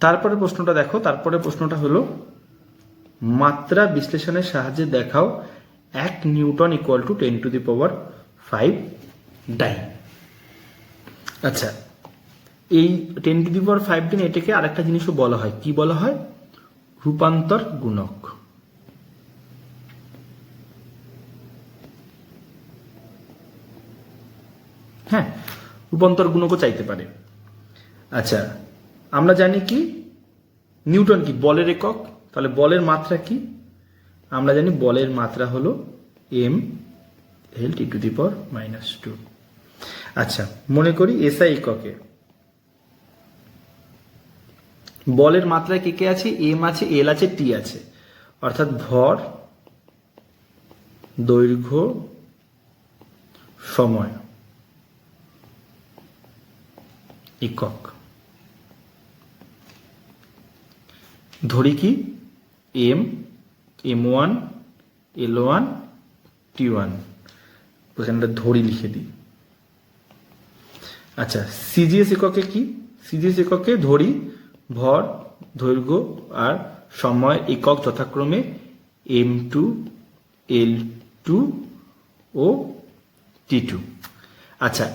তারপরে প্রশ্নটা দেখো, তারপরে প্রশ্নটা হলো, মাত্রা বিশ্লেষণের সাহায্যে দেখাও এক newton equal to ten to the power five dyne আচ্ছা এই ten to the power five dyne এটাকে আরেকটা জিনিসও বলা হয়। কি বলা হয়? রূপান্তর গুণক। হ্যাঁ রূপান্তর গুণকও চাইতে পারে। আচ্ছা আমরা জানি কি? নিউটন কি? বলের একক। তাহলে বলের মাত্রা কি? আমরা জানি বলের মাত্রা হলো M L T to the power minus two আচ্ছা মনে করি এসআই এককে। বলের মাত্রায় কে কে আছে? এম আছে এল আছে টি আছে। অর্থাৎ ভর, দৈর্ঘ্য, সময়। একক। ধরি কি? M M one L one T one ওখানটা ধরি লিখে দিই। আচ্ছা সিজিএস এককে কি? সিজিএস এককে ধরি ভর, দৈর্ঘ্য আর সময় একক যথাক্রমে এম টু এল টু ও টি টু আচ্ছা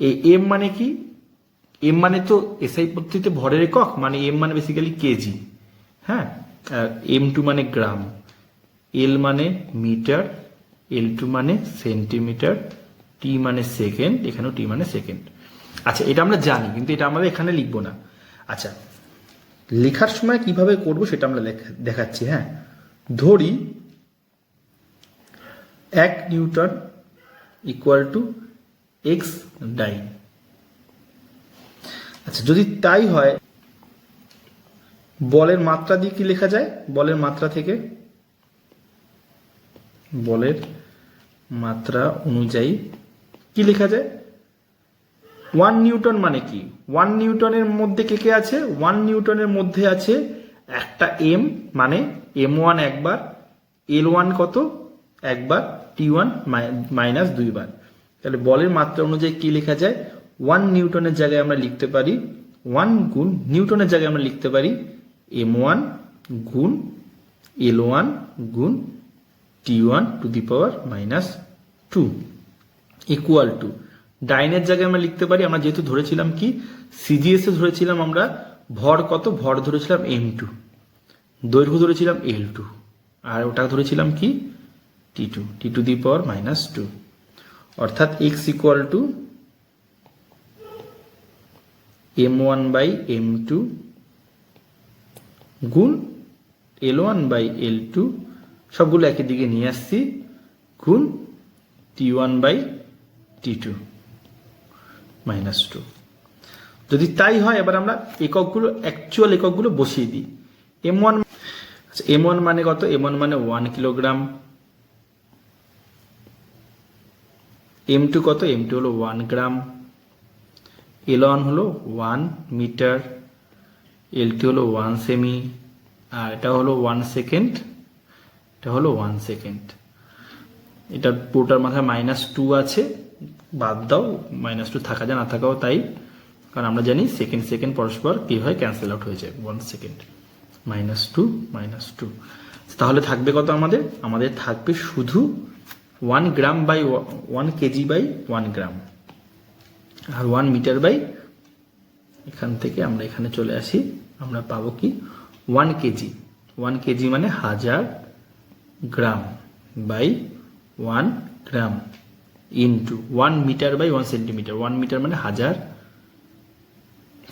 এই এম মানে কি? এম মানে তো এসআই পদ্ধতিতে ভরের একক মানে এম মানে বেসিক্যালি কেজি হ্যাঁ এম টু মানে গ্রাম এল মানে মিটার এল টু মানে সেন্টিমিটার টি মানে সেকেন্ড এখানেও টি মানে সেকেন্ড আচ্ছা এটা আমরা জানি, কিন্তু এটা আমরা এখানে লিখব না। আচ্ছা লেখার সময় কীভাবে করব সেটা আমরা দেখাচ্ছি হ্যাঁ। ধরি এক newton equal to x dyne আচ্ছা যদি তাই হয় বলের মাত্রা দিয়ে কি লেখা যায়? বলের মাত্রা থেকে? বলের মাত্রা অনুযায়ী কি লেখা যায়? ওয়ান নিউটন মানে কি? ওয়ান নিউটনের মধ্যে কে কে আছে? ওয়ান নিউটনের মধ্যে আছে একটা এম মানে এম ওয়ান একবার এল ওয়ান কত? একবার টি ওয়ান মাইনাস দুইবার। তাহলে বলের মাত্রা অনুযায়ী কি লেখা যায়? ওয়ান নিউটনের জায়গায় আমরা লিখতে পারি ওয়ান গুণ নিউটনের জায়গায় আমরা লিখতে পারি এম ওয়ান গুণ এল ওয়ান গুণ T one to the power minus two equal to ডাইনের জায়গায় আমরা লিখতে পারি, আমরা যেহেতু ধরেছিলাম কি সিজিএস ধরেছিলাম আমরা ভর কত? ভর ধরেছিলাম এম টু দৈর্ঘ্য ধরেছিলাম এল টু আর ওটা ধরেছিলাম কি? T two T two the power minus two অর্থাৎ X equal to M one by M two গুণ L one by L two সবগুলো একই দিকে নিয়ে আসছি, গুণ T one by T two minus two যদি তাই হয়, এবার আমরা এককগুলো অ্যাকচুয়াল এককগুলো বসিয়ে দিই। এম ওয়ান এম ওয়ান মানে কত? এম ওয়ান মানে ওয়ান কিলোগ্রাম এম টু কত? এম টু হলো ওয়ান গ্রাম এল ওয়ান হলো ওয়ান মিটার এল টু হলো ওয়ান সেমি আর এটা হলো ওয়ান সেকেন্ড এটা হলো ওয়ান সেকেন্ড এটা পুরোটার মাথায় মাইনাস টু আছে, বাদ দাও মাইনাস টু থাকা যায়, না থাকাও তাই, কারণ আমরা জানি সেকেন্ড সেকেন্ড পরস্পর কি হয় ক্যান্সেল আউট হয়ে যায় one second minus two minus two তাহলে থাকবে কত আমাদের? আমাদের থাকবে শুধু one gram by one kg by one gram R one metre by এখান থেকে আমরা এখানে চলে আসি। আমরা পাবো কি? ওয়ান কেজি ওয়ান কেজি মানে হাজার gram by one gram into one metre by one centimetre one metre মানে হাজার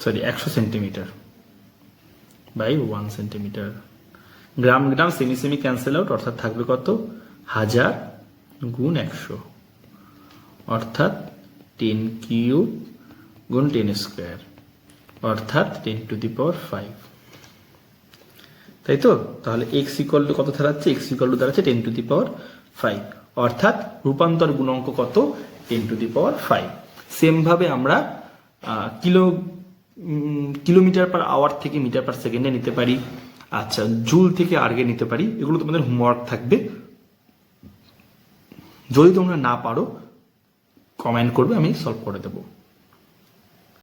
সরি একশো centimetre by one centimetre gram gram cm cm cancel out অর্থাৎ থাকবে কত? হাজার গুণ একশো। অর্থাৎ টেন কিউব গুণ টেন স্কোয়ার অর্থাৎ ten to the power five. তাই তো তাহলে এক্স ইকুয়াল টু কত দাঁড়াচ্ছে? এক্স ইকুয়াল টু দাঁড়াচ্ছে ten to the power five. অর্থাৎ রূপান্তর গুণাঙ্ক কত? Ten to the power five. সেমভাবে আমরা কিলো কিলোমিটার পার আওয়ার থেকে মিটার পার সেকেন্ডে নিতে পারি। আচ্ছা জুল থেকে আর্গে নিতে পারি। এগুলো তোমাদের হোমওয়ার্ক থাকবে। যদি তোমরা না পারো, কমেন্ট করবে, আমি সলভ করে দেবো।